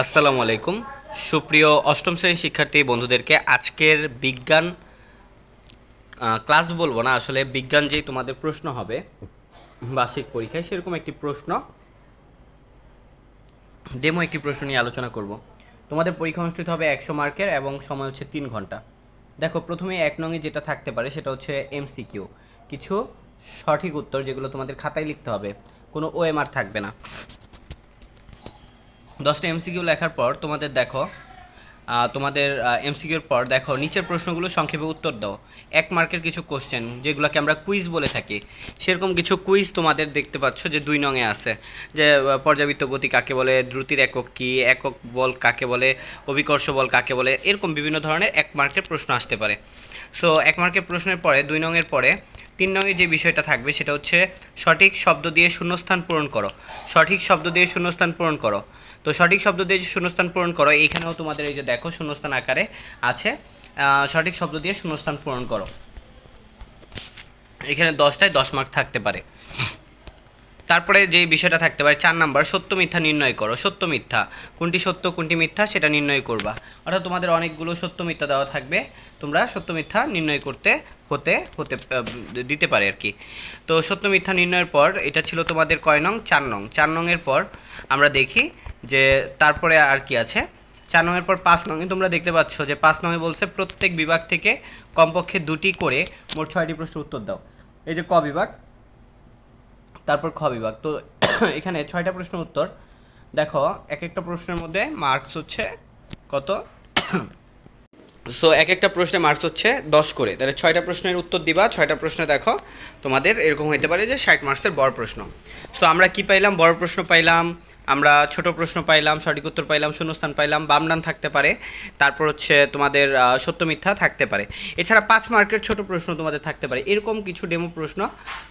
আসসালামু আলাইকুম। সুপ্রিয় অষ্টম শ্রেণির শিক্ষার্থী বন্ধুদেরকে আজকের বিজ্ঞান ক্লাস বলব না, আসলে বিজ্ঞান যেই তোমাদের প্রশ্ন হবে, বার্ষিক পরীক্ষায় সেরকম একটি প্রশ্ন। ডেমো একটি প্রশ্ন নিয়ে আলোচনা করব। তোমাদের পরীক্ষা অনুষ্ঠিত হবে একশো মার্কের এবং সময় হচ্ছে তিন ঘণ্টা। দেখো, প্রথমে এক নঙে যেটা থাকতে পারে সেটা হচ্ছে এমসিকিউ। কিছু সঠিক উত্তর যেগুলো তোমাদের খাতায় লিখতে হবে। কোনো ওএমআর থাকবে না। দশটা এমসিকিউ লেখার পর তোমাদের দেখো তোমাদের এমসিকিউর পর দেখো, নিচের প্রশ্নগুলো সংক্ষেপে উত্তর দাও। এক মার্কের কিছু কোশ্চেন যেগুলোকে আমরা কুইজ বলে থাকি। সেরকম কিছু কুইজ তোমাদের দেখতে পাচ্ছ যে দুই নঙে আছে। যে পর্যাবৃত্ত গতি কাকে বলে, দ্রুতির একক কী, একক বল কাকে বলে, অভিকর্ষ বল কাকে বলে, এরকম বিভিন্ন ধরনের এক মার্কের প্রশ্ন আসতে পারে। সো এক মার্কের প্রশ্নের পরে, দুই নঙের পরে, তিন নঙে যে বিষয়টা থাকবে সেটা হচ্ছে সঠিক শব্দ দিয়ে শূন্যস্থান পূরণ করো। সঠিক শব্দ দিয়ে শূন্যস্থান পূরণ করো। তো সঠিক শব্দ দিয়ে শূন্যস্থান পূরণ করো, এইখানেও তোমাদের এই যে দেখো শূন্যস্থান আকারে আছে। সঠিক শব্দ দিয়ে শূন্যস্থান পূরণ করো। এখানে দশটায় দশ মার্ক থাকতে পারে। তারপরে যে বিষয়টা থাকতে পারে, চার নাম্বার সত্য মিথ্যা নির্ণয় করো। সত্য মিথ্যা। কোনটি সত্য, কোনটি মিথ্যা, সেটা নির্ণয় করবা। অর্থাৎ তোমাদের অনেকগুলো সত্য মিথ্যা দেওয়া থাকবে। তোমরা সত্য মিথ্যা নির্ণয় করতে, হতে হতে দিতে পারে আর কি। তো সত্য মিথ্যা নির্ণয়ের পর, এটা ছিল তোমাদের কয় নং? চার নং। চার নংয়ের পর আমরা দেখি যে তারপরে আর কি আছে। চার নংয়ের পর পাঁচ নংয়ে তোমরা দেখতে পাচ্ছ যে পাঁচ নংয়ে বলছে প্রত্যেক বিভাগ থেকে কমপক্ষে দুটি করে মোট ছয়টি প্রশ্ন উত্তর দাও। এই যে ক বিভাগ, তারপর খ বিভাগ। তো এখানে ছয়টা প্রশ্ন উত্তর। দেখো এক একটা প্রশ্নের মধ্যে মার্কস হচ্ছে কত? সো এক একটা প্রশ্নে মার্কস হচ্ছে দশ করে। তাহলে ছয়টা প্রশ্নের উত্তর দিবা, ছয়টা প্রশ্নে দেখো, তোমাদের এরকম হতে পারে যে ষাট মার্কসের বড় প্রশ্ন। সো আমরা কি পাইলাম? বড় প্রশ্ন পাইলাম আমরা ছোট প্রশ্ন পাইলাম, সঠিক উত্তর পাইলাম, শূন্যস্থান পাইলাম বাম বামডান থাকতে পারে। তারপর হচ্ছে তোমাদের সত্য মিথ্যা থাকতে পারে। এছাড়া পাঁচ মার্কের ছোট প্রশ্ন তোমাদের থাকতে পারে। এরকম কিছু ডেমো প্রশ্ন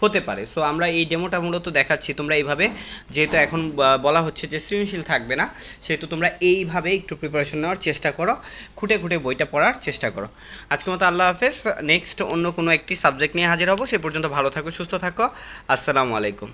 হতে পারে। সো আমরা এই ডেমোটা মূলত দেখাচ্ছি তোমরা এইভাবে। যেহেতু এখন বলা হচ্ছে যে সৃজনশীল থাকবে না, সেহেতু তোমরা এইভাবে একটু প্রিপারেশন নেওয়ার চেষ্টা করো। খুঁটে খুঁটে বইটা পড়ার চেষ্টা করো। আজকে মতো আল্লাহ হাফেজ। নেক্সট অন্য কোনো একটি সাবজেক্ট নিয়ে হাজির হব। সে পর্যন্ত ভালো থাকো, সুস্থ থাকো। আসসালামু আলাইকুম।